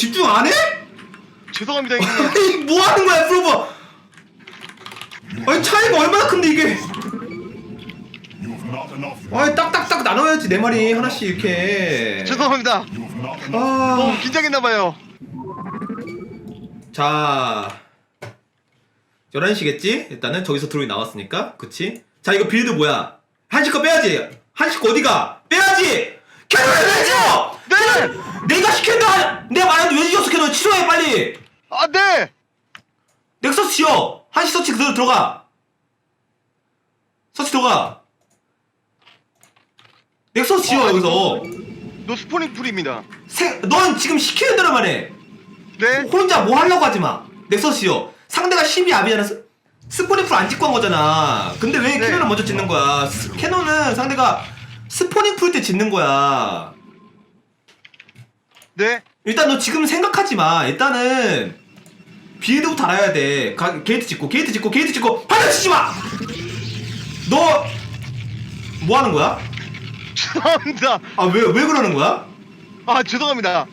집중 안 해? 죄송합니다 형님. 아니 뭐 하는 거야 프로버 아니 차이가 얼마나 큰데 이게. 아니 딱딱딱 나눠야지 내 말이 하나씩 이렇게 죄송합니다. 아... 너무 긴장했나봐요. 자 11시겠지? 일단은 저기서 드로이 나왔으니까 그치? 자 이거 빌드 뭐야? 한식 거 빼야지 한식 거 어디가? 빼야지! 빼줘! 네! 내가 시켰다! 내가 캐논 치료해 빨리! 아 네! 넥서스 지어! 한식 서치 그대로 들어가! 서치 들어가! 넥서스 지어 어, 아니, 여기서 노 스포닝 풀입니다. 생, 넌 지금 시키는 대로만 해 네? 혼자 뭐 하려고 하지 마. 넥서스요. 상대가 12 압이잖아. 스, 스포닝풀 안 찍고 한 거잖아. 근데 왜 네. 캐논을 먼저 짓는 거야? 스- 캐논은 상대가 스포닝풀 때 짓는 거야. 네? 일단 너 지금 생각하지 마. 일단은 빌드부터 알아야 돼. 가, 게이트 짓고, 게이트 짓고, 게이트 짓고, 발을 치지 마! 너, 뭐 하는 거야? 죄송합니다. 아, 왜, 왜 그러는 거야? 아 죄송합니다.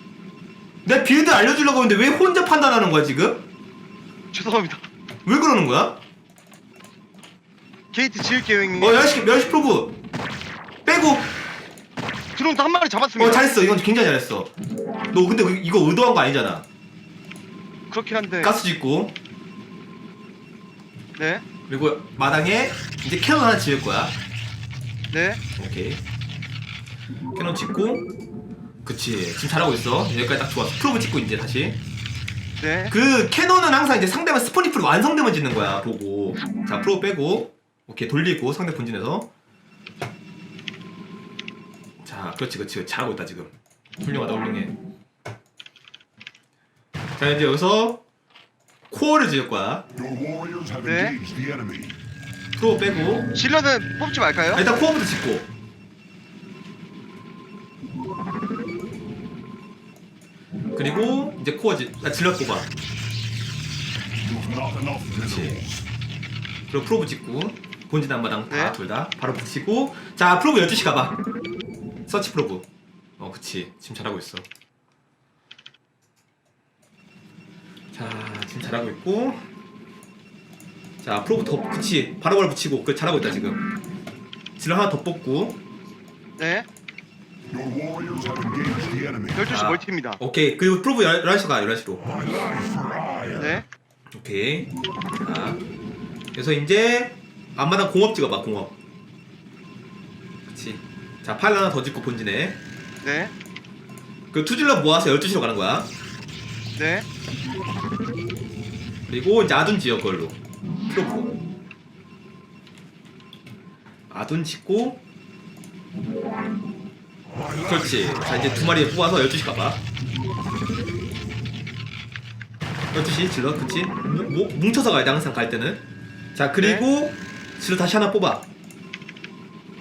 내 빌드 알려주려고 했는데 왜 혼자 판단하는 거야, 지금? 죄송합니다. 왜 그러는 거야? 게이트 지을게요 형님. 어, 열시, 열시 프로브. 빼고, 드론도 한 마리 잡았습니다. 어 잘했어. 이건 굉장히 잘했어. 너 근데 그- 이거 의도한 거 아니잖아. 그렇긴 한데. 가스 짓고. 네? 그리고 마당에 이제 캐논 하나 지을 거야. 네? 오케이. 캐논 짓고. 그치. 지금 잘하고 있어. 여기까지 딱 좋았어. 프로브 짓고 이제 다시. 네? 그 캐논은 항상 이제 상대방 스포니프로 완성되면 짓는 거야 보고. 자 프로브 빼고. 오케이. 돌리고 상대 본진에서 자 그렇지 그렇지. 잘하고 있다 지금. 훌륭하다 훌륭해. 자 이제 여기서 코어를 지을 거야. 네? 프로브 빼고. 질럿은 뽑지 말까요? 아, 일단 코어부터 짓고. 그리고 이제 코어 지, 아, 질럿 뽑아. Minerals. 그리고 프로브 찍고 본진 앞마당 네. 다둘 다 바로 붙이고. 자 프로브 12시 가봐 서치 프로브 어 그치 지금 잘하고 있어 자 지금 잘하고 있고 자 프로브 더 그치 바로바로 붙이고 그 잘하고 있다 지금 질러 하나 더 뽑고 네? Your warriors have engaged the enemy. 12시 아. 멀티입니다. 오케이 그리고 프로브 11시로 가 11시로 My life for hire. 네? 오케이 자 그래서 이제 앞마당 공업 찍어봐 공업 그치 자 파일 하나 더 짓고 본진에. 네? 그 투질러 모아서 12시로 가는 거야? 네? 그리고 이제 아둔 지역 걸로. 프로포 아둔 짓고. 그렇지. 자 이제 두 마리 뽑아서 12시 가봐. 12시? 질러? 그치? 뭉- 뭉- 뭉쳐서 가야 돼 항상 갈 때는. 자 그리고 질러 다시 하나 뽑아.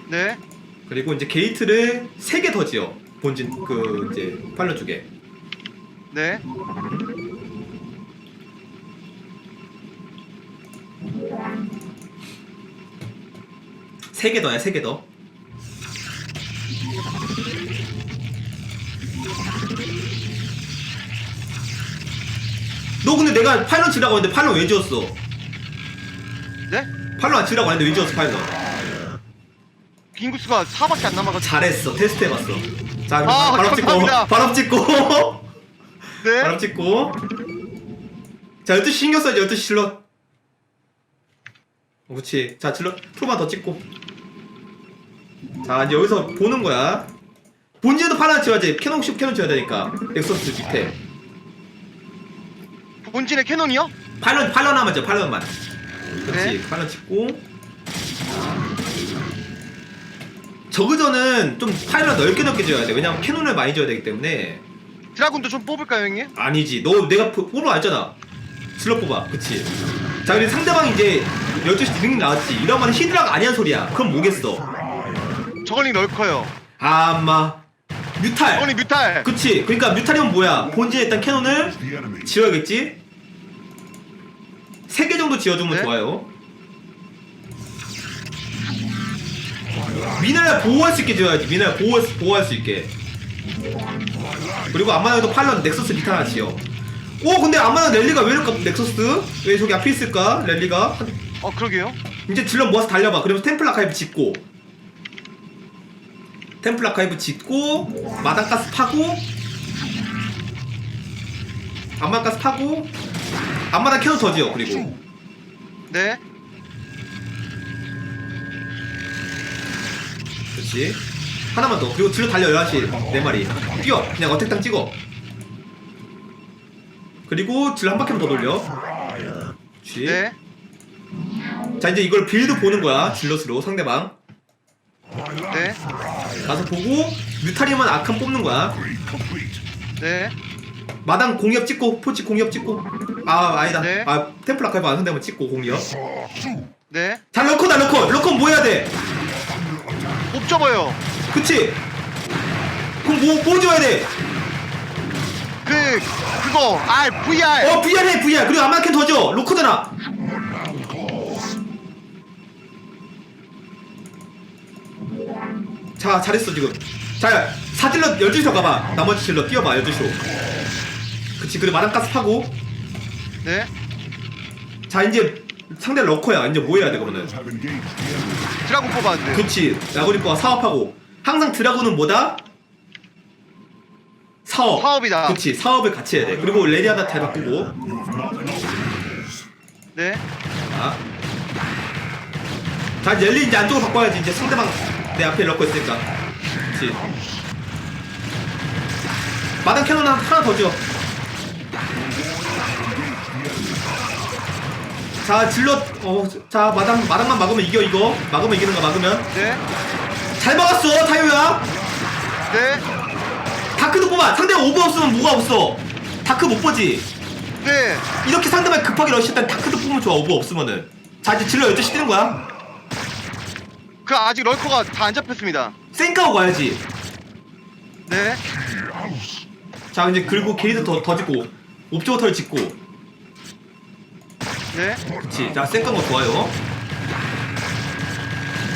네? 그리고 이제 게이트를 3개 더 지어 본진 그 이제 팔러 쪽에 네? 세 개 더야 세 개 더. 너 근데 내가 파일럿 지라고 했는데 파일럿 왜 지었어? 네? 파일럿 안 지라고 했는데 왜 지었어 파일럿? 인구수가 4밖에 안 남아가지고. 잘했어. 테스트 해봤어. 자 그럼 아, 바람 찍고. 감사합니다. 바람 찍고. 네? 바람 찍고. 자 12시 신경 써야지. 12시 질러. 어, 그렇지 자 질러. 프로만 더 찍고. 자 이제 여기서 보는 거야. 본진에도 파란 지어야지 캐논 십 캐논 지어야 되니까. 엑소스 밑에. 본진의 캐논이요? 팔런 팔런 하면 돼 팔런만. 그렇지. 네. 팔런 찍고 저그전은 좀 파일럿 넓게 넓게 지어야 돼. 왜냐면 캐논을 많이 지어야 되기 때문에. 드라군도 좀 뽑을까요 형님? 아니지. 너 내가 포- 뽑으러 왔잖아. 슬롯 뽑아. 그치? 자 근데 상대방이 이제 12시 링 나왔지. 이러면 히드라가 아니란 소리야. 그럼 뭐겠어. 저걸링 넓어요. 아마. 뮤탈. 저걸링 뮤탈. 그치? 그러니까 뮤탈이면 뭐야? 본진에 일단 캐논을. 지어야겠지? 3개 정도 지어주면 네? 좋아요 미나야 보호할 수 있게 지어야지. 미나야 보호, 보호할 수 있게. 그리고 앞마당에도 파일럿 넥서스 리타 하나 지어. 오 근데 앞마당 랠리가 왜 이럴까 넥서스? 왜 저기 앞에 있을까? 랠리가? 어 그러게요. 이제 질럿 모아서 달려봐. 그러면서 템플 아카이브 짓고. 템플 아카이브 짓고 마당가스 파고. 앞마당가스 파고. 앞마당 캐논 더 지어 그리고. 네. 그렇지. 하나만 더. 그리고 질럿 달려 11시 4마리. 뛰어. 그냥 어택당 찍어. 그리고 질럿 한 바퀴만 더 돌려. 그렇지. 네. 자 이제 이걸 빌드 보는 거야 질럿으로 상대방. 네. 가서 보고 뮤타리만 아칸 뽑는 거야. 네. 마당 공격 찍고 포치 공격 찍고. 아 아니다. 네. 아 템플 아카이브 안 상대면 찍고 공격. 네. 자 러커다 러커. 러커 뭐 해야 돼 못 접어요. 그치 그럼 뭐, 뭐 줘야 돼? 그 그거 R VR. 어 VR 해 VR 그리고 아마캔 더줘 로커잖아 자 잘했어 지금 자 사질러 12시로 가봐 나머지 질러 뛰어봐 12시로 그치 그리고 마당가스 파고 네. 자 이제 상대 러커야 이제 뭐 해야 돼 그러면. 드라곤 뽑았는데. 그치 라고리퍼가 사업하고 항상 드라군은 뭐다? 사업 사업이다. 그치 사업을 같이 해야 돼 그리고 레디아다 잘 바꾸고 You have not enough minerals. 네. 자, 자 이제 엘리 이제 안쪽으로 바꿔야지 이제 상대방 내 앞에 넣고 있으니까 그치 마당 캐논 하나, 하나 더 지어 자 질럿 어자 마당 마당만 막으면 이겨 이거. 막으면 이기는 거 막으면. 네. 잘 막았어 타요야. 네. 다크도 뽑아 상대가 오버 없으면 뭐가 없어? 다크 못 보지. 네. 이렇게 상대방 급하게 러시했다 다크도 뽑으면 좋아 오버 없으면은. 자 이제 질러 12시 뛰는 거야. 그 아직 럴커가 다 안 잡혔습니다. 쌩까고 가야지. 네. 자 이제 그리고 게이드 더, 더 짓고. 옵저버터를 짓고 네. 그치. 자 쌩깐 거 좋아요.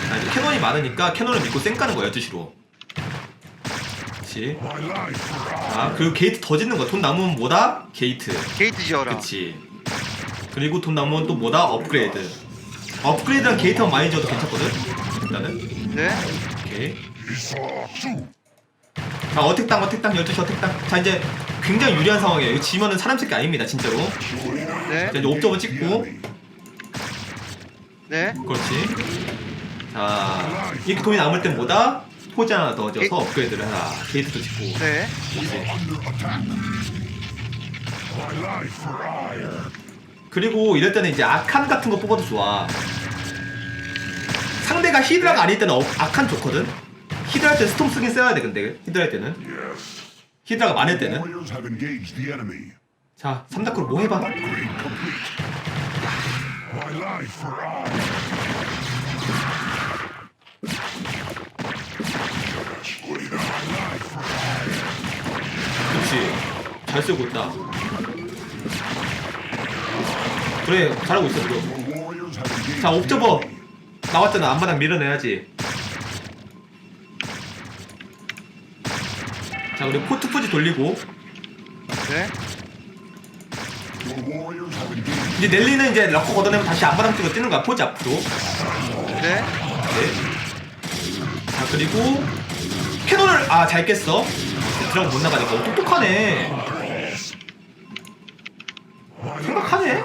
자 이제 캐논이 많으니까 캐논을 믿고 쌩까는 거야 12시로. 그치. My life. 자 그리고 게이트 더 짓는 거야. 돈 남으면 뭐다? 게이트. 게이트 지어라. 그치. 그리고 돈 남으면 또 뭐다? 업그레이드. 업그레이드랑 게이트만 많이 지어도 괜찮거든? 일단은. 네. 오케이. 자 어택당 어택당. 12시 어택당. 자 이제 굉장히 유리한 상황이에요. 이거 지면은 사람 새끼 아닙니다 진짜로 네. 자 이제 옵저버 찍고 네. 그렇지 자 이렇게 돈이 남을 땐 뭐다? 포지 하나 더 져서 업그레이드를 해라 게이트도 짓고 네. 그리고 이럴 때는 이제 아칸 같은 거 뽑아도 좋아 상대가 히드라가 아닐 때는 어- 아칸 좋거든 히드라 할때 스톰 쓰긴 써야 돼 근데 히드라 할 때는. 히드라가 많을 때는 Warriors have engaged the enemy. 자 삼다크로 뭐 해봐. 그렇지 잘 쓰고 있다 그래 잘하고 있어 지금 자 옵저버. 나왔잖아 앞마당 밀어내야지 자 그리고 포트 포지 돌리고 네. 이제 넬리는 이제 럭커 걷어내면 다시 앞마당 찍어 뛰는 거야. 포지 앞으로. 네. 네. 자 그리고 캐논을 아 잘 깼어. 드라고 못 나가니까. 어, 똑똑하네. 생각하네.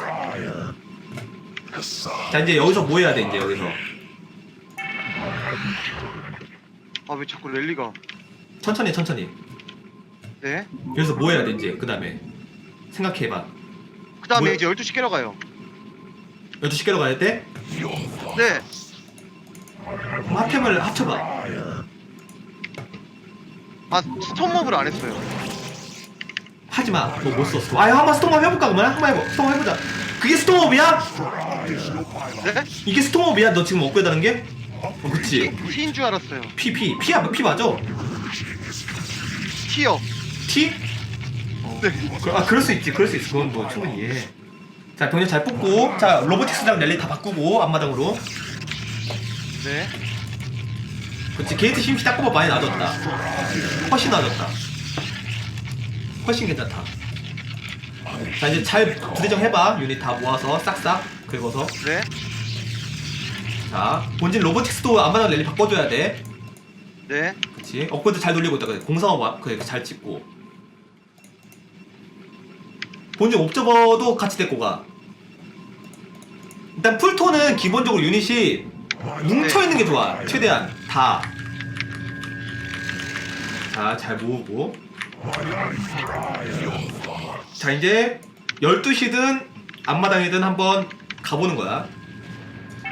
자 이제 여기서 뭐 해야 돼 이제 여기서? 아 왜 자꾸 랠리가? 천천히 천천히. 네. 그래서 뭐 해야 돼 이제 그 다음에? 생각해봐 그 다음에 뭐야? 이제 12시 깨러 가요. 12시 깨러 가야 돼? 네. 그럼 핫템을 합쳐봐 아 스톤몹을 안 했어요. 하지마 너 못 썼어 아유 한번 스톰업 해볼까 그러면 한번 해봐 스톰업 해보자 그게 스톰업이야? 네? 이게 스톰업이야 너 지금 업그레이드 하는 게? 어 그치 T인 줄 알았어요. P P P야 P 맞아? T요. T? 네. 그, 아 그럴 수 있지. 그럴 수 있어. 그건 뭐 충분히 이해해 자 병력 잘 뽑고. 자 로보틱스랑 랠리 다 바꾸고 앞마당으로. 네. 그렇지 게이트 힘시 딱 뽑아 많이 낮았다. 훨씬 낮았다. 훨씬 괜찮다. 자 이제 잘 부대정 해봐. 유닛 다 모아서 싹싹 긁어서. 네. 자 본진 로보틱스도 안마당 랠리 바꿔줘야 돼. 네. 그치? 업그레이드 잘 돌리고 있다. 그래 공성업 와- 그래 잘 찍고 본진 옵저버도 같이 데리고 가 일단 풀토는 기본적으로 유닛이 뭉쳐있는 게 좋아 최대한 다 자, 잘 모으고. 자, 이제 12시든 앞마당이든 한번 가보는 거야.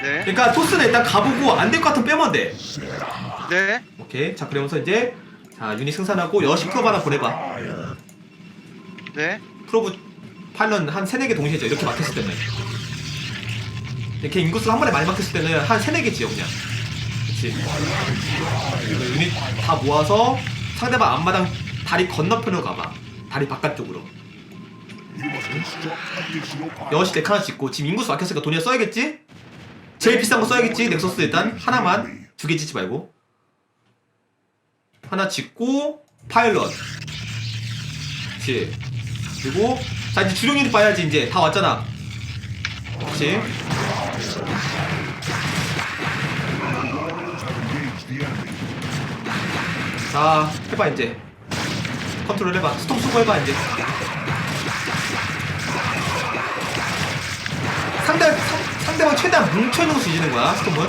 네. 그러니까 토스는 일단 가보고 안 될 것 같으면 빼면 돼. 네. 오케이. 자, 그러면서 이제 자, 유닛 생산하고 여시 프로브 하나 보내봐. 네. 프로브 파일런 한 3, 4개 동시에 져. 이렇게 막혔을 때는. 이렇게 인구수가 한 번에 많이 막혔을 때는 한 3, 4개 지어, 그냥. 그치. 유닛 다 모아서 상대방 앞마당 다리 건너편으로 가봐. 다리 바깥쪽으로. 여시 덱 하나 짓고 지금 인구수 막혔으니까 돈이나 써야겠지? 제일 비싼 거 써야겠지? 넥서스 일단 하나만 두 개 짓지 말고 하나 짓고 파일럿 그치 그리고 자 이제 유닛 봐야지 이제. 다 왔잖아. enemy. 자 해봐 이제. 컨트롤 해봐. 스톰 쓰고 해봐 이제. 상대 상, 상대방 최대한 뭉쳐있는 곳을 이기는 거야 스톰은.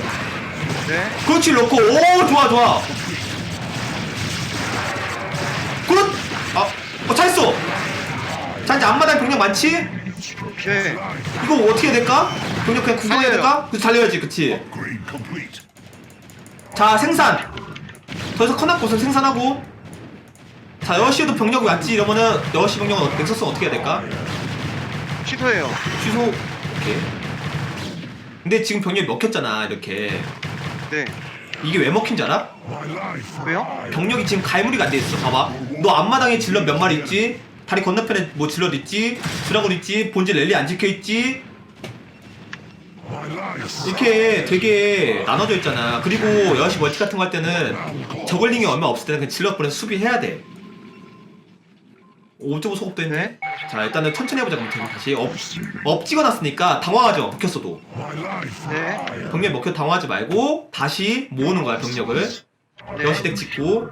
네. 그렇지 넣고 오 좋아 좋아 자 이제 앞마당 병력 많지? 네. 이거 어떻게 해야 될까? 병력 그냥 달려요. 될까? 그치 달려야지 그치. 자 생산 더 이상 커난 곳은 생산하고 자 여시에도 병력이 왔지 이러면은 여시 병력은 어- 넥서스는 어떻게 해야 될까? 취소해요. 취소 오케이 근데 지금 병력이 먹혔잖아 이렇게 네. 이게 왜 먹힌 줄 알아? 왜요? 병력이 지금 가해무리가 안 돼 있어. 봐봐. 너 앞마당에 질럿 몇 마리 있지? 다리 건너편에 뭐 질럿 있지? 드라곤 있지? 본질 랠리 안 지켜 있지? My life. 이렇게 되게 나눠져 있잖아. 그리고 여시 멀티 같은 거 할 때는 저글링이 얼마 없을 때는 그냥 질럿 보내서 수비해야 돼. 오저고 소급도 했네. 자 일단은 천천히 해보자 그럼 다시 업, 업 찍어놨으니까 당황하죠 먹혔어도. 네. 병력 먹혀 당황하지 말고 다시 모으는 거야 병력을 네. 여시덱 찍고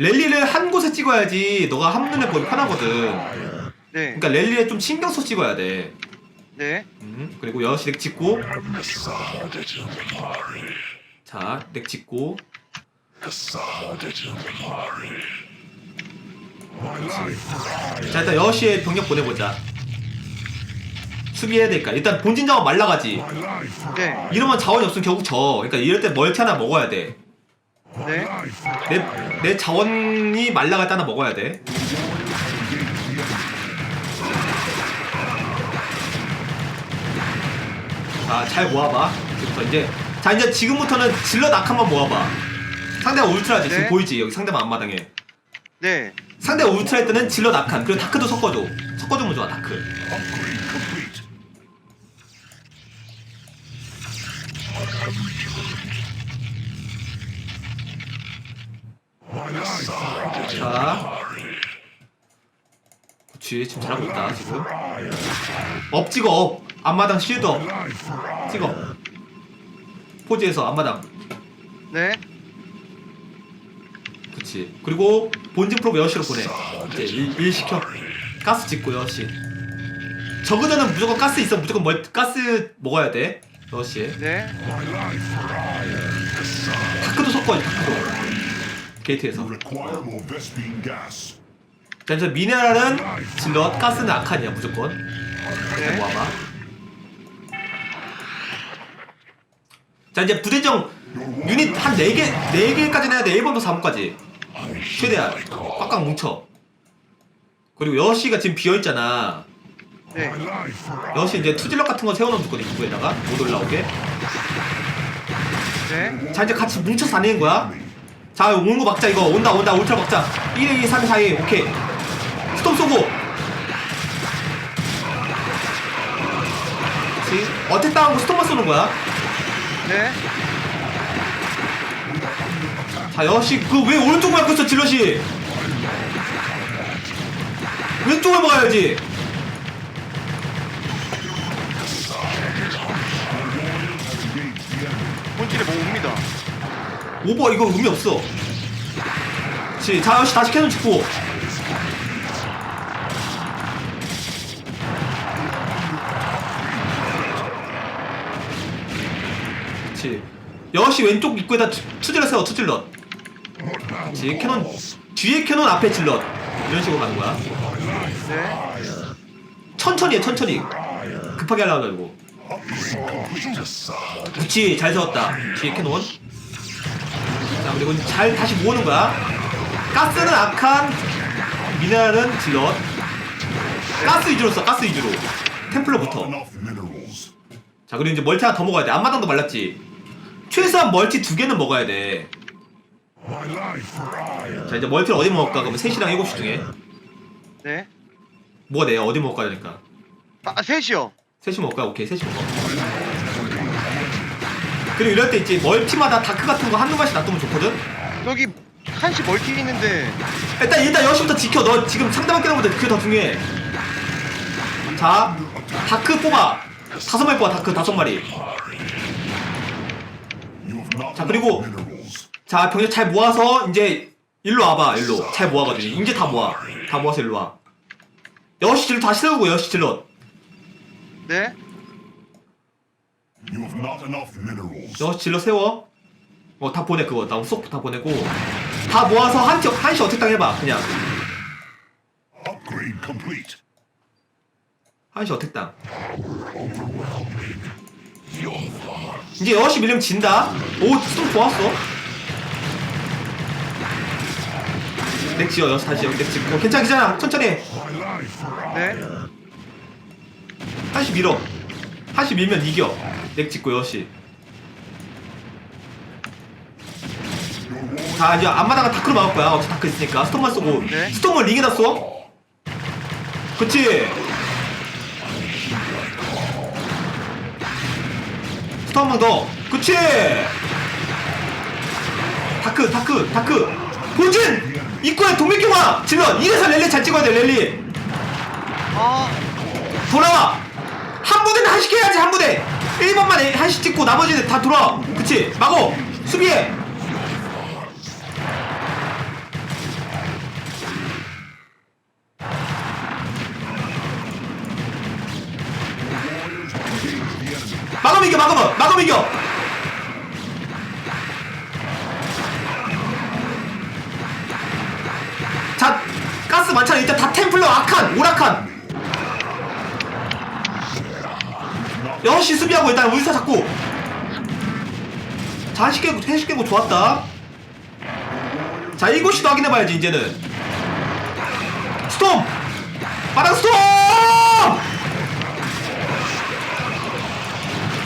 랠리를 한 곳에 찍어야지 너가 한눈에 보기 편하거든 네. 그러니까 랠리에 좀 신경 써 찍어야 돼 네. 음, 그리고 여시덱 찍고 Cassandra Templar. 자덱 찍고. 자 일단 여시에 병력 보내보자 수비해야 되니까 일단 본진 자원 말라가지. 네. 이러면 자원이 없으면 결국 져 그러니까 이럴 때 멀티 하나 먹어야 돼 네. 내, 내 자원이 말라갈 때 하나 먹어야 돼 자, 잘 모아봐. 지금부터 이제. 자, 이제 지금부터는 질러 낙한번 모아봐. 상대가 울트라지. 지금 네. 보이지? 여기 상대방 앞마당에. 네. 상대가 울트라일 때는 질러 낙한. 그리고 다크도 섞어줘. 섞어주면 좋아, 다크. 자. 그렇지. 지금 잘하고 있다, 지금. 업 찍어, 업. 앞마당 쉴드 업. 찍어. 포즈에서 앞마당. 네. 그치. 그리고 본진 프로 여시로 보내. 이제 일, 일 시켜. 가스 찍고 여시. 저그전은 무조건 가스 있어. 무조건 멀 가스 먹어야 돼. 여시에. 네. 다크도 섞어. 다크도. 게이트에서. 자 이제 미네랄은 질럿, 가스는 아칸이야 무조건. 잘 네. 모아봐. 자 이제 부대정 유닛 한 4개, 4개까지는 해야 돼. 1번부터 4번까지. 최대한 꽉꽉 뭉쳐. 그리고 여시가 지금 비어있잖아. 네. 여시 이제 투질럿 같은 거 세워놓으면 좋거든 입구에다가 못 올라오게 네. 자 이제 같이 뭉쳐서 다니는 거야 자거 막자 이거. 온다 온다. 울트라 막자. 1, 2, 3, 4, 2 오케이. 스톰 쏘고. 어택 당하고 스톰만 쏘는 거야? 네. 자 여시 그 왜 오른쪽만 갔어 질럿이? 왼쪽을 먹어야지 오버 이거 의미 없어. 그렇지 자 역시 다시 캐논 찍고. 그렇지 역시 왼쪽 입구에다 투- 투질러 세워 투질러 그렇지 캐논 뒤에 캐논 앞에 질러 이런 식으로 가는 거야. 네. 천천히 해 천천히. 급하게 하려고. 하고 그렇지 잘 세웠다. 뒤에 캐논 자 그리고 잘 다시 모으는 거야. 가스는 악한 미네랄은 질럿. 가스 위주로 써 가스 위주로. 템플러부터. 자 그리고 이제 멀티 하나 더 먹어야 돼. 앞마당도 말랐지. 최소한 멀티 두 개는 먹어야 돼자 for iron. 이제 멀티를 어디 먹을까? 그러면 3시랑 7시 중에. 네. 뭐가 돼요 어디 먹을까 그러니까. 아, 셋이요. 3시 먹을까? 오케이 3시 먹어 그리고 이럴 때 있지 멀티마다 다크 같은 거 한두 마씩 놔두면 좋거든 여기 한시 멀티 있는데 일단 일단 여시부터 지켜. 너 지금 상대방 깨는 것보다 그게 더 중요해. 자, 다크 뽑아. 다섯 마리 뽑아. 다크 다섯 마리. 자, 그리고-. 자, 병력 잘 모아서 이제 일로 와봐. 일로 잘 모아가지고 이제 다 모아. 다 모아서 일로 와. 여시 질러 다시 세우고 여시 질러. 네. You have not enough minerals. 여시 질러 세워. 어, 다 보내 그거. 나 수업 다 보내고 다 모아서 한 시 한시 어택 당 해봐. 그냥 Upgrade complete. 한시 어택 당. 이제 여시 밀리면 진다. 오, 좀 좋았어. 넥 지어 여섯 다시 넥 지고 괜찮아 괜찮아 천천히. 네. 한시 밀어 한시 밀면 이겨. 넥 짓고 여시. 자 이제 앞마당은 다크로 막을 거야. 어차피 다크 있으니까. 스톰만 쏘고. 네. 스톰을 링에다 쏘? 그치? 스톰 한번 더. 그치? 다크 다크 다크. 본진! 입구에 동맥경화! 질러 이래서 랠리 잘 찍어야 돼 랠리. 아, 돌아와 한 부대는 한식 해야지 한 부대. 1번만 한식 찍고 나머지는 다 돌아와. 그치? 마고 수비해. 막으면 이겨 막으면 막으면 이겨 수비하고 일단 울사 잡고. 자 한식 깨고 한식 깨고 좋았다. 자 일곱시도 확인해봐야지 이제는. 스톰! 바닥 스톰!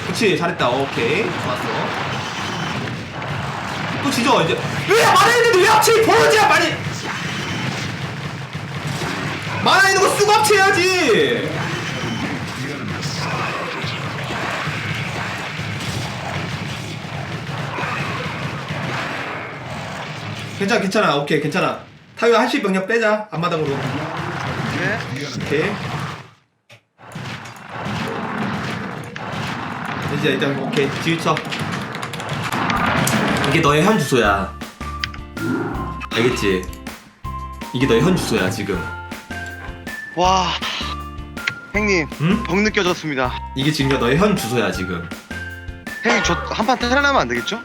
그치 잘했다. 오케이. 좋았어. 또 지져 이제. 왜 말했는데 왜 합치 버러지야 많이 만화 있는 거 쓰고 합치해야지 괜찮아 괜찮아 오케이 괜찮아 타요 한시 병력 빼자 앞마당으로 네. 오케이 이제 일단 오케이 뒤쳐 이게 너의 현 주소야 알겠지? 이게 너의 현 주소야 지금 와. 형님, 응? 덕 느껴졌습니다. 이게 지금 너의 현 주소야 지금 형님, 저 한판 테라나면 안 되겠죠?